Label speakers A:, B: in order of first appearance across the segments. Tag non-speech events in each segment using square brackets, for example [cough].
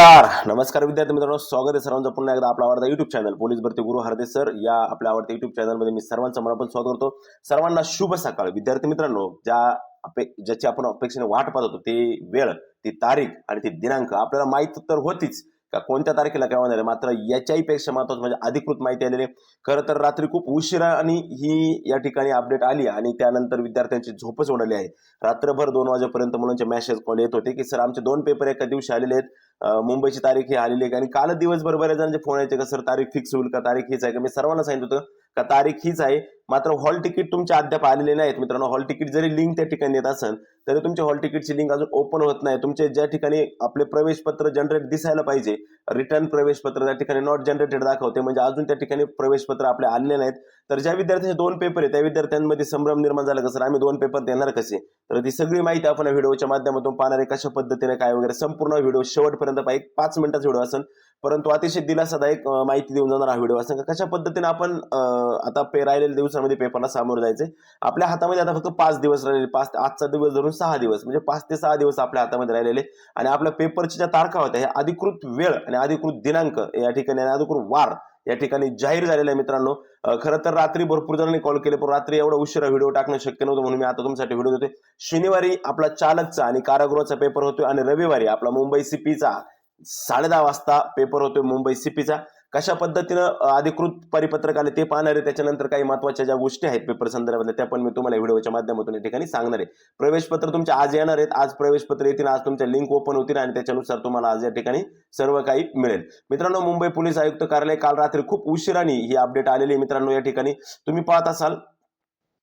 A: नमस्कार. नमस्कार विद्यार्थी मित्रांनो स्वागत आहे सर्वांचं. पुन्हा एकदा आपला आवडता युट्यूब चॅनल पोलीस भरती गुरु हरदे सर या आपल्या आवडत्या युट्यूब चॅनलमध्ये मी सर्वांचं मनापासून स्वागत करतो. सर्वांना शुभ सकाळ. विद्यार्थी मित्रांनो ज्या अपे ज्याची आपण अपेक्षेने वाट पाहत होतो ते वेळ ती तारीख आणि ती दिनांक आपल्याला माहीत तर होतीच. का कोणत्या तारखेला काय होणार आहे? मात्र याच्याही पेक्षा महत्वाचं म्हणजे अधिकृत माहिती आलेली आहे. खरं तर रात्री खूप उशिरा आणि ही या ठिकाणी अपडेट आली आणि त्यानंतर विद्यार्थ्यांची झोपच उडाली आहे. रात्रभर दोन वाजेपर्यंत मुलांचे मेसेज कॉल येत होते की सर आमचे दोन पेपर एका दिवशी आलेले आहेत. मुंबईची तारीख ही आलेली आहे. आणि काल दिवसभर बऱ्याच जणांचे फोन यायचे का सर तारीख फिक्स होईल का? तारीख हीच आहे का? मी सर्वांना सांगितलं होतं. का तारीख हीच आहे. मात्र हॉल तिकीट तुमच्या अद्याप आलेले नाहीत मित्रांनो. हॉल तिकीट जरी लिंक त्या ठिकाणी येत असेल तरी तुमच्या हॉल तिकीटची लिंक अजून ओपन होत नाही. तुमचे ज्या ठिकाणी आपले प्रवेश पत्र जनरेट दिसायला पाहिजे रिटर्न प्रवेश पत्र त्या ठिकाणी नॉट जनरेटेड दाखवते. म्हणजे अजून त्या ठिकाणी प्रवेश पत्र आपले आलेले नाहीत. तर ज्या विद्यार्थ्यांचे दोन पेपर आहे त्या विद्यार्थ्यांमध्ये संभ्रम निर्माण झाला कसं? आम्ही दोन पेपर देणार कसे? तर ती सगळी माहिती आपण व्हिडिओच्या माध्यमातून पाहणार आहे कशा पद्धतीने काय वगैरे संपूर्ण व्हिडिओ शेवटपर्यंत पाहिजे पाच मिनिटाचा व्हिडिओ असेल परंतु अतिशय दिलासादायक माहिती देऊन जाणार हा व्हिडिओ असेल कशा पद्धतीने आपण आता पे राहिलेल्या दिवसामध्ये पेपरला सामोरं जायचे आपल्या हातामध्ये आता फक्त पाच दिवस राहिलेले पाच ते आजचा दिवस धरून सहा दिवस म्हणजे पाच ते सहा दिवस आपल्या हातामध्ये राहिलेले. आणि आपल्या पेपरच्या ज्या तारखा होत्या ह्या अधिकृत वेळ आणि अधिकृत दिनांक या ठिकाणी आणि अधिकृत वार या ठिकाणी जाहीर झालेला आहे मित्रांनो. खरं तर रात्री भरपूर जणांनी कॉल केले पण रात्री एवढा उशिरा व्हिडिओ टाकणं शक्य नव्हतं म्हणून मी आता तुमच्यासाठी व्हिडिओ देतोय. शनिवारी आपला चालकचा आणि कारागृहाचा पेपर होतोय आणि रविवारी आपला मुंबई सीपीचा साडे दहा वाजता पेपर होतोय मुंबई सीपीचा कशा पद्धतीनं अधिकृत परिपत्रक आले ते पाहणार आहे. त्याच्यानंतर काही महत्त्वाच्या ज्या गोष्टी आहेत पेपर संदर्भातल्या त्या पण मी तुम्हाला व्हिडिओच्या माध्यमातून या ठिकाणी सांगणार आहे. प्रवेशपत्र तुमच्या आज येणार आहेत. आज प्रवेशपत्र येतील आज तुमच्या लिंक ओपन होतील आणि त्याच्यानुसार तुम्हाला आज या ठिकाणी सर्व काही मिळेल. मित्रांनो मुंबई पोलीस आयुक्त कार्यालय काल रात्री खूप उशिराने ही अपडेट आलेली आहे. मित्रांनो या ठिकाणी तुम्ही पाहत असाल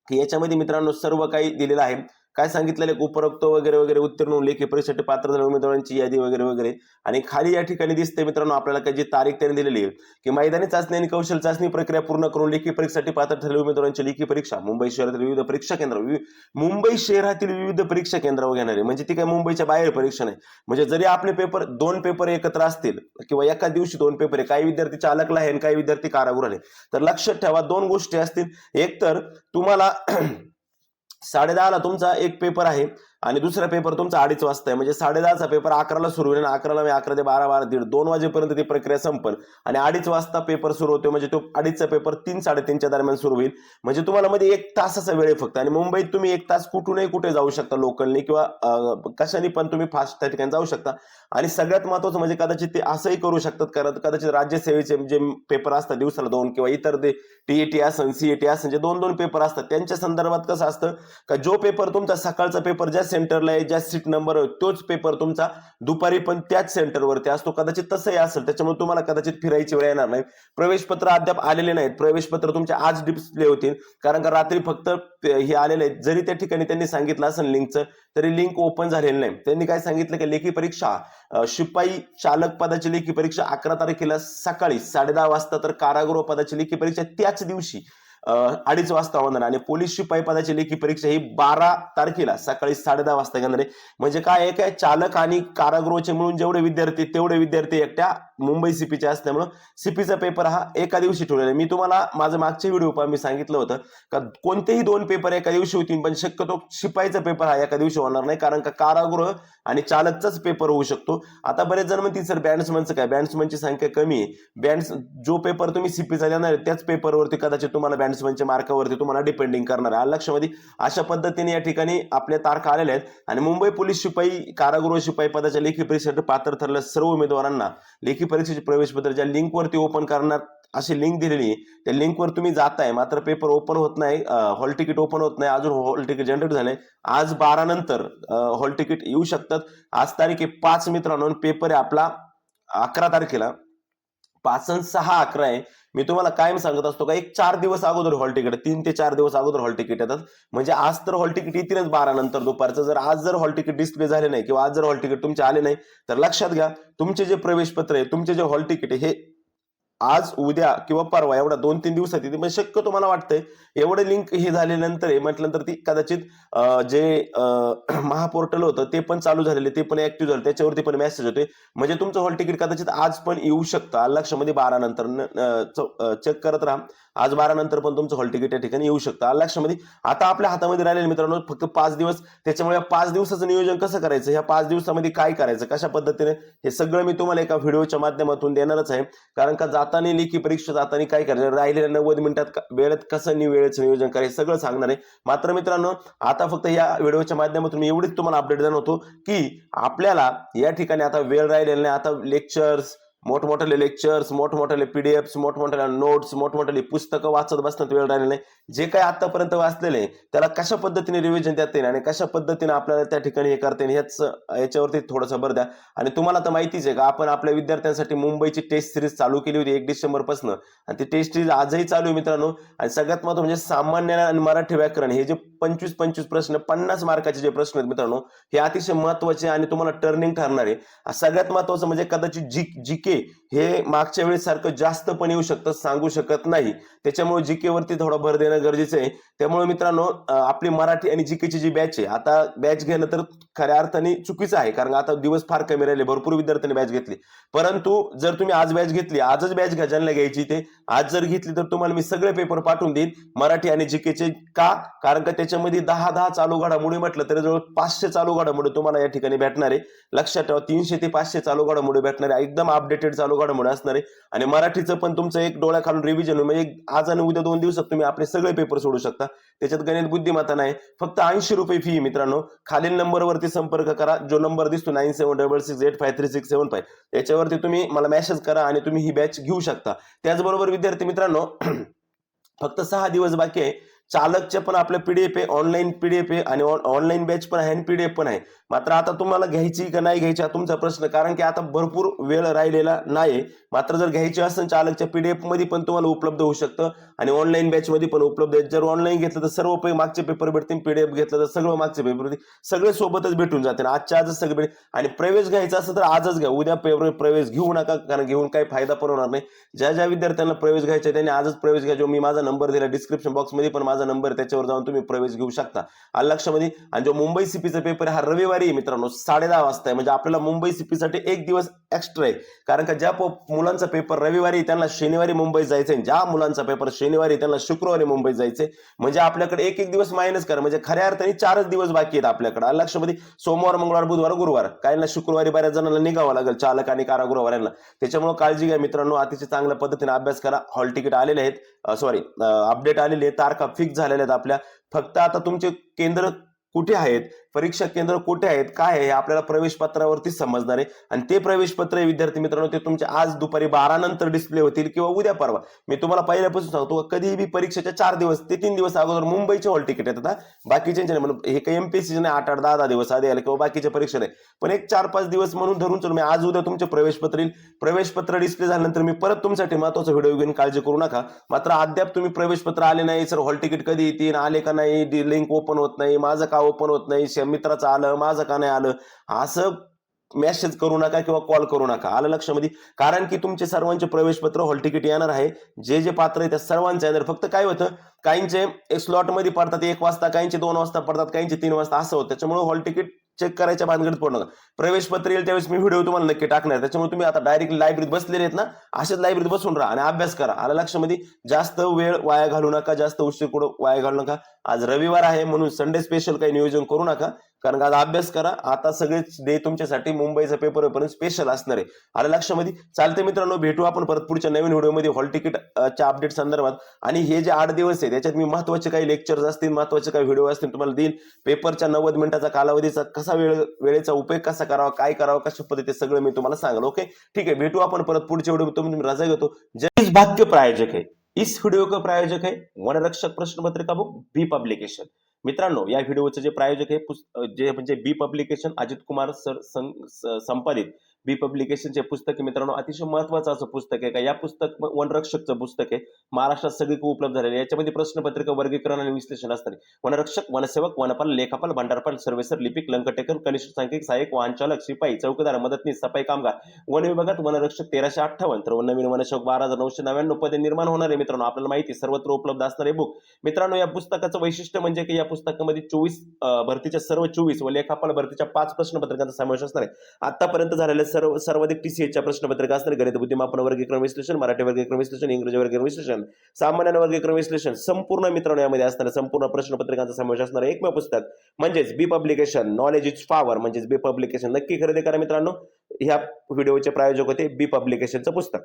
A: की याच्यामध्ये मित्रांनो सर्व काही दिलेलं आहे. काय सांगितलेले? उपरोक्त वगैरे वगैरे उत्तीर्ण होऊन लेखी परीक्षेसाठी पात्र झालेल्या उमेदवारांची यादी वगैरे वगैरे. आणि खाली या ठिकाणी दिसते मित्रांनो आपल्याला काही जी तारीख त्यांनी दिलेली आहे की मैदानी चाचणी आणि कौशल चाचणी प्रक्रिया पूर्ण करून लेखी परीक्षेसाठी पात्र ठरलेल्या उमेदवारांची लेखी परीक्षा. मुंबई शहरातील विविध परीक्षा केंद्र वि- मुंबई शहरातील विविध परीक्षा केंद्रावर घेणार आहे म्हणजे ती काय मुंबईच्या बाहेर परीक्षा नाही. म्हणजे जरी आपले पेपर दोन पेपर एकत्र असतील किंवा एका दिवशी दोन पेपर आहे काही विद्यार्थी चालकला आहे आणि काही विद्यार्थी कारागृह तर लक्षात ठेवा दोन गोष्टी असतील. एक तर तुम्हाला साडेदहाला तुमचा एक पेपर आहे. आणि दुसरा पेपर तुमचा अडीच वाजता आहे म्हणजे साडेदहाचा पेपर अकराला सुरू होईल आणि अकराला मी अकरा ते बारा बारा दीड दोन वाजेपर्यंत ती प्रक्रिया संपल. आणि अडीच वाजता पेपर सुरू होतो म्हणजे तो अडीचचा पेपर तीन साडेतीनच्या दरम्यान सुरू होईल. म्हणजे तुम्हाला मध्ये एक तासाचा वेळ फक्त. आणि मुंबईत तुम्ही एक तास कुठूनही कुठे जाऊ शकता लोकलनी किंवा कशाने पण तुम्ही फास्ट त्या ठिकाणी जाऊ शकता. आणि सगळ्यात महत्वाचं म्हणजे कदाचित ते असंही करू शकतात. कारण कदाचित राज्यसेवेचे जे पेपर असतात दिवसाला दोन किंवा इतर ते टीईटी असन सीईटी असन जे दोन दोन पेपर असतात त्यांच्या संदर्भात कसं असतं? का जो पेपर तुमचा सकाळचा पेपर ज्या सेंटरला आहे ज्या सीट नंबर तोच पेपर तुमचा दुपारी पण त्याच सेंटरवरती असतो. कदाचित तसंही असेल त्याच्यामुळे तुम्हाला कदाचित फिरायची वेळ येणार नाही. प्रवेश पत्र अद्याप आलेले नाहीत. प्रवेश पत्र तुमचे आज डिस्प्ले होतील. कारण का रात्री फक्त हे आलेले आहेत. जरी त्या ठिकाणी त्यांनी सांगितलं असेल लिंकचं तरी लिंक ओपन झालेलं नाही. त्यांनी काय सांगितलं की लेखी परीक्षा शिपाई चालक पदाची लेखी परीक्षा अकरा तारखेला सकाळी साडे दहा वाजता तर कारागृह पदाची लेखी परीक्षा त्याच दिवशी अडीच वाजता होणार आणि पोलीस शिपाई पदाची लेखी परीक्षा ही बारा तारखेला सकाळी साडे दहा वाजता घेणार आहे. म्हणजे काय आहे काय चालक आणि कारागृहाचे मिळून जेवढे विद्यार्थी तेवढे विद्यार्थी एकट्या मुंबई सीपीचे असल्यामुळं सीपीचा पेपर हा एका दिवशी ठेवलेला आहे. मी तुम्हाला माझं मागच्या व्हिडिओ पण मी सांगितलं होतं का कोणतेही दोन पेपर एका दिवशी होतील पण शक्यतो शिपाईचा पेपर हा एका दिवशी होणार नाही कारण का कारागृह आणि चालकचाच पेपर होऊ शकतो. आता बरेच जण म्हणतील सर बँड्समनचं काय? बँड्समनची संख्या कमी आहे. बँड्स जो पेपर तुम्ही सीपीचा देणार त्याच पेपरवरती कदाचित तुम्हाला बँड्समनच्या मार्कावरती तुम्हाला डिपेंडिंग करणार आहे. आलं लक्षामध्ये अशा पद्धतीने या ठिकाणी आपल्या तारखा आलेल्या आहेत. आणि मुंबई पोलीस शिपाई कारागृह शिपाई पदाच्या लेखी परीक्षेसाठी पात्र ठरलेल्या सर्व उमेदवारांना लेखी परीक्षेचे प्रवेशपत्र ज्या लिंकवरती ओपन करणार अशी लिंक दिलेली आहे त्या लिंकवर तुम्ही जाताय मात्र पेपर ओपन होत नाही हॉल तिकीट ओपन होत नाही अजून हॉल तिकीट जनरेट झालंय आज बारा नंतर हॉल तिकीट येऊ शकतात. आज तारीख आहे पाच मित्रांनो पेपर आहे आपला अकरा तारखेला. पाच सहा अकरा आहे. मी तुम्हाला कायम सांगत असतो का एक चार दिवस अगोदर हॉल तिकीट तीन ते चार दिवस अगोदर हॉल तिकीट येतात. म्हणजे आज तर हॉल तिकीट येतीलच बारा नंतर दुपारचं. जर आज जर हॉल तिकीट डिस्प्ले झाले नाही किंवा आज जर हॉल तिकीट तुमचे आले नाही तर लक्षात घ्या तुमचे जे प्रवेश पत्र आहे तुमचे जे हॉल तिकीट आहे हे आज उद्या किंवा परवा एवढा दोन तीन दिवसात येते म्हणजे शक्यतो मला वाटतंय एवढं लिंक हे झाल्यानंतर आहे म्हटल्यानंतर ती कदाचित जे [clears throat] महापोर्टल होतं ते पण चालू झालेले ते पण ऍक्टिव्ह झालं त्याच्यावरती पण मेसेज होते म्हणजे तुमचं हॉल तिकीट कदाचित आज पण येऊ शकतं. आलं लक्षामध्ये बारा नंतर चेक करत राहा. आज बारा नंतर पण तुमचं हॉल तिकीट या ठिकाणी येऊ शकतं. आलं लक्षामध्ये आता आपल्या हातामध्ये राहिलेले मित्रांनो फक्त पाच दिवस. त्याच्यामुळे पाच दिवसाचं नियोजन कसं करायचं? ह्या पाच दिवसामध्ये काय करायचं? कशा पद्धतीने? हे सगळं मी तुम्हाला एका व्हिडिओच्या माध्यमातून देणारच आहे. कारण का जाताना लेखी परीक्षा जाताना काय करायचं राहिलेल्या नव्वद मिनिटात वेळेत कसं वेळेचं नियोजन करायचं? सगळं सांगणार आहे. मात्र मित्रांनो आता फक्त या व्हिडिओच्या माध्यमातून मी एवढीच तुम्हाला अपडेट देणार होतो की आपल्याला या ठिकाणी आता वेळ राहिलेला नाही. आता लेक्चर्स मोठमोठाले लेक्चर्स मोठमोठे पीडीएफ मोठमोठ्या नोट्स मोठमोठाले पुस्तकं वाचत बसण्यात वेळ राहिलेला नाही. जे काही आतापर्यंत वाचलेले आहे, त्याला कशा पद्धतीने रिव्हिजन देता येईल आणि कशा पद्धतीने आपल्याला त्या ठिकाणी हे करता येईल ह्याच याच्यावरती थोडंसं भर द्या. आणि तुम्हाला तर माहितीच आहे का आपण आपल्या विद्यार्थ्यांसाठी मुंबईची टेस्ट सिरीज चालू केली होती एक डिसेंबरपासून. आणि ती टेस्ट सिरीज आजही चालू आहे मित्रांनो. आणि सगळ्यात महत्त्व म्हणजे सामान्य आणि मराठी व्याकरण हे जे पंचवीस पंचवीस प्रश्न पन्नास मार्काचे जे प्रश्न आहेत मित्रांनो हे अतिशय महत्त्वाचे आणि तुम्हाला टर्निंग ठरणार आहे. सगळ्यात महत्वाचं म्हणजे कदाचित जी जी के हे मागच्या वेळेस सारखं जास्त पण येऊ शकतं सांगू शकत नाही. त्याच्यामुळे जी के वरती थोडा भर देणं गरजेचं आहे. त्यामुळे मित्रांनो आपली मराठी आणि जी केची जी बॅच आहे आता बॅच घेणं तर खऱ्या अर्थाने चुकीचं आहे कारण आता दिवस फार कमी राहिले भरपूर विद्यार्थ्यांनी बॅच घेतली. परंतु जर तुम्ही आज बॅच घेतली आजच बॅच घ्या ज्यांना घ्यायची ते. आज जर घेतली तर तुम्हाला मी सगळे पेपर पाठवून देईन मराठी आणि जी केचे का? कारण का त्याच्यामध्ये दहा दहा चालू घडामोडी म्हटलं तरी जवळ पाचशे चालू घडामोडी तुम्हाला या ठिकाणी भेटणार आहे. लक्षात ठेवा तीनशे ते पाचशे चालू घडामोडी भेटणार आहे. एकदम अपडेटेड चालू घडामोडी असणार आहे. आणि मराठीचं पण तुमचं एक डोळ्या खालून रिव्हिजन म्हणजे आज आणि उद्या दोन दिवसात तुम्ही आपले सगळे पेपर सोडू शकता. त्याच्यात गणित बुद्धिमत्ता नाही. फक्त ऐंशी रुपये फी मित्रांनो. खालील नंबरवरती संपर्क करा. जो नंबर दिसतो nine seven double six eight five three six seven five याच्यावरती तुम्ही मला मेसेज करा आणि तुम्ही ही बॅच घेऊ शकता. त्याचबरोबर विद्यार्थी मित्रांनो [clears throat] फक्त सहा दिवस बाकी आहे. चालकचे पण आपलं पीडीएफ आहे ऑनलाईन पीडीएफ आहे आणि ऑनलाईन बॅच पण आहे आणि पीडीएफ पण आहे. मात्र आता तुम्हाला घ्यायची का नाही घ्यायची हा तुमचा प्रश्न कारण की आता भरपूर वेळ राहिलेला नाही मात्र जर घ्यायची असेल चालकच्या पीडीएफमध्ये पण तुम्हाला उपलब्ध होऊ शकतं आणि ऑनलाईन बॅच मध्ये पण उपलब्ध आहे. जर ऑनलाईन घेतलं तर सर्व पे मागचे पेपर भेटतील पीडीएफ घेतलं तर सगळं मागचे पेपर भेटतील. सगळे सोबतच भेटून जातील. आजच्या आजच सगळे आणि प्रवेश घ्यायचा असेल तर आजच घ्या. उद्या पेपर प्रवेश घेऊ नका कारण घेऊन काही फायदा पण होणार नाही. ज्या ज्या विद्यार्थ्यांना प्रवेश घ्यायचा आहे त्यांनी आजच प्रवेश घ्या. जो मी माझा नंबर दिला डिस्क्रिप्शन बॉक्समध्ये पण माझा नंबर त्याच्यावर जाऊन तुम्ही प्रवेश घेऊ शकता. आलं लक्षामध्ये आणि जो मुंबई सीपीचा पेपर हा रविवारी मित्रांनो साडे दहा वाजता आहे. म्हणजे आपल्याला मुंबई सीपीसाठी एक दिवस एक्स्ट्रा आहे. कारण का ज्या मुलांचा पेपर रविवारी त्यांना शनिवारी मुंबईत जायचंय ज्या मुलांचा पेपर शनिवारी त्यांना शुक्रवारी मुंबईत जायचंय. म्हणजे आपल्याकडे एक एक दिवस मायनस करा. म्हणजे खऱ्या अर्थाने चारच दिवस बाकी आहेत आपल्याकडे. आलं लक्षामध्ये सोमवार मंगळवार बुधवार गुरुवार. काहींना शुक्रवारी बऱ्याच जणांना निघावं लागेल. चालक आणि कारागृहवाल्यांना त्याच्यामुळे काळजी घ्या मित्रांनो. अतिशय चांगल्या पद्धतीने अभ्यास करा. हॉल तिकीट आलेले आहेत. सॉरी अपडेट आलेले आहेत. तारखा फिक्स झालेल्या आहेत आपल्या. फक्त आता तुमचे केंद्र कुठे आहेत? परीक्षा केंद्र कुठे आहेत काय आहे हे आपल्याला प्रवेश पत्रावरती समजणार आहे. आणि ते प्रवेश पत्र विद्यार्थी मित्रांनो ते तुमच्या आज दुपारी बारा नंतर डिस्प्ले होतील किंवा उद्या परवा. मी तुम्हाला पहिल्यापासून सांगतो कधीही बी परीक्षेच्या चार दिवस ते तीन दिवस अगोदर मुंबईचे हॉल तिकीट येतात बाकीचे नाही म्हणून हे काही एमपीएससी नाही आठ आठ दहा दहा दिवस आधी आले किंवा बाकीच्या परीक्षा नाही. पण एक चार पाच दिवस म्हणून धरून चल मी आज उद्या तुमचे प्रवेश पत्र येईल. प्रवेश पत्र डिस्प्ले झाल्यानंतर मी परत तुमच्यासाठी महत्त्वाचा व्हिडिओ घेऊन काळजी करू नका. मात्र अद्याप तुम्ही प्रवेश पत्र आले नाही सर हॉल तिकीट कधी येतील आले का नाही लिंक ओपन होत नाही माझं का ओपन होत नाही मित्राचं आलं माझं का नाही आलं असं मेसेज करू नका किंवा कॉल करू नका. आलं लक्षामध्ये? कारण की तुमचे सर्वांचे प्रवेश पत्र हॉल तिकीट येणार आहे. जे जे पात्र आहे त्या सर्वांचे येणार. फक्त काय होतं? काहींचे एक स्लॉटमध्ये पडतात एक वाजता काहींचे दोन वाजता पडतात काहींचे तीन वाजता. असं होतं. त्याच्यामुळे हॉल तिकीट चेक करायच्या भानगडीत पडू नका. प्रवेश पत्र येईल त्यावेळेस मी व्हिडिओ तुम्हाला नक्की टाकणार. त्याच्यामुळे तुम्ही आता डायरेक्ट लायब्ररीत बसलेले आहेत ना अशाच लायब्ररीत बसून राहा आणि अभ्यास करा. आला लक्षामध्ये? जास्त वेळ वाया घालू नका जास्त उशीर कुठं वाया घालू नका. आज रविवार आहे म्हणून संडे स्पेशल काही नियोजन करू नका. कारण का आज अभ्यास करा. आता सगळेच डे तुमच्यासाठी मुंबईचा पेपर होईपर्यंत स्पेशल असणार आहे. आलं लक्षामध्ये चालते मित्रांनो भेटू आपण परत पुढच्या नवीन व्हिडिओमध्ये हॉल तिकीट च्या अपडेट संदर्भात. आणि हे जे आठ दिवस आहे त्याच्यात मी महत्त्वाचे काही लेक्चर्स असतील महत्त्वाचे काही व्हिडिओ असतील तुम्हाला देईन. पेपरच्या नव्वद मिनिटाचा कालावधीचा कसा वेळ वेळेचा उपयोग कसा करावा काय करावा कशा पद्धती सगळं मी तुम्हाला सांगेल ओके ठीक आहे भेटू आपण परत पुढच्या व्हिडिओ तुम्ही रजा घेतो. जय भाग्य प्रायोजक आहे. इस व्हिडिओ का प्रायोजक है वनरक्षक प्रश्न पत्रिका बुक बी पब्लिकेशन मित्रांनो या व्हिडिओचे जे प्रायोजक आहे पुस- जे म्हणजे B publication Ajit Kumar sir सं- संपादित बी पब्लिकेशनचे पुस्तक मित्रांनो अतिशय महत्वाचं असं पुस्तक आहे का? या पुस्तक वनरक्षकचं पुस्तक आहे. महाराष्ट्रात सगळीकडे उपलब्ध झालेले याच्यामध्ये प्रश्नपत्रिका वर्गीकरण आणि विश्लेषण असतात वनरक्षक वनसेवक वनपाल लेखापाल भांडारपाल सर्वेसर लिपिक लंकटेकर कनिष्ठ सांख्यिक सहाय्यक वाहनचालक शिपाई चौकीदार मदतनीस सफाई कामगार. वन विभागात वनरक्षक तेराशे अठ्ठावन्न तर नवीन वनसेवक बारा हजार नऊशे नव्याण्णव पदे निर्माण होणार आहे मित्रांनो. आपल्याला माहिती सर्वत्र उपलब्ध असणारे बुक मित्रांनो या पुस्तकाचं वैशिष्ट्य म्हणजे की या पुस्तकामध्ये चोवीस भरतीच्या सर्व चोवीस व लेखापाल भरतीच्या पाच प्रश्नपत्रिकांचा समावेश असणार आहे. आतापर्यंत झालेल्या सर्व सर्वाधिक टी टीसीएच्या प्रश्नपत्रिका असणार गणित बुद्धिमापन वर्गीकरण विश्लेषण मराठी वर्गीकरण विश्लेषण इंग्रजी वर्गीकरण विश्लेषण सामान्य वर्गीकरण विश्लेषण संपूर्ण मित्रांनो यामध्ये असणारे संपूर्ण प्रश्नपत्रिकांचा समावेश असणार एकमेव पुस्तक म्हणजेच B publication knowledge is power म्हणजेच बी पब्लिकेशन नक्की खरेदी करा मित्रांनो. ह्या व्हिडिओचे प्रायोजक होते बी पब्लिकेशनचं पुस्तक.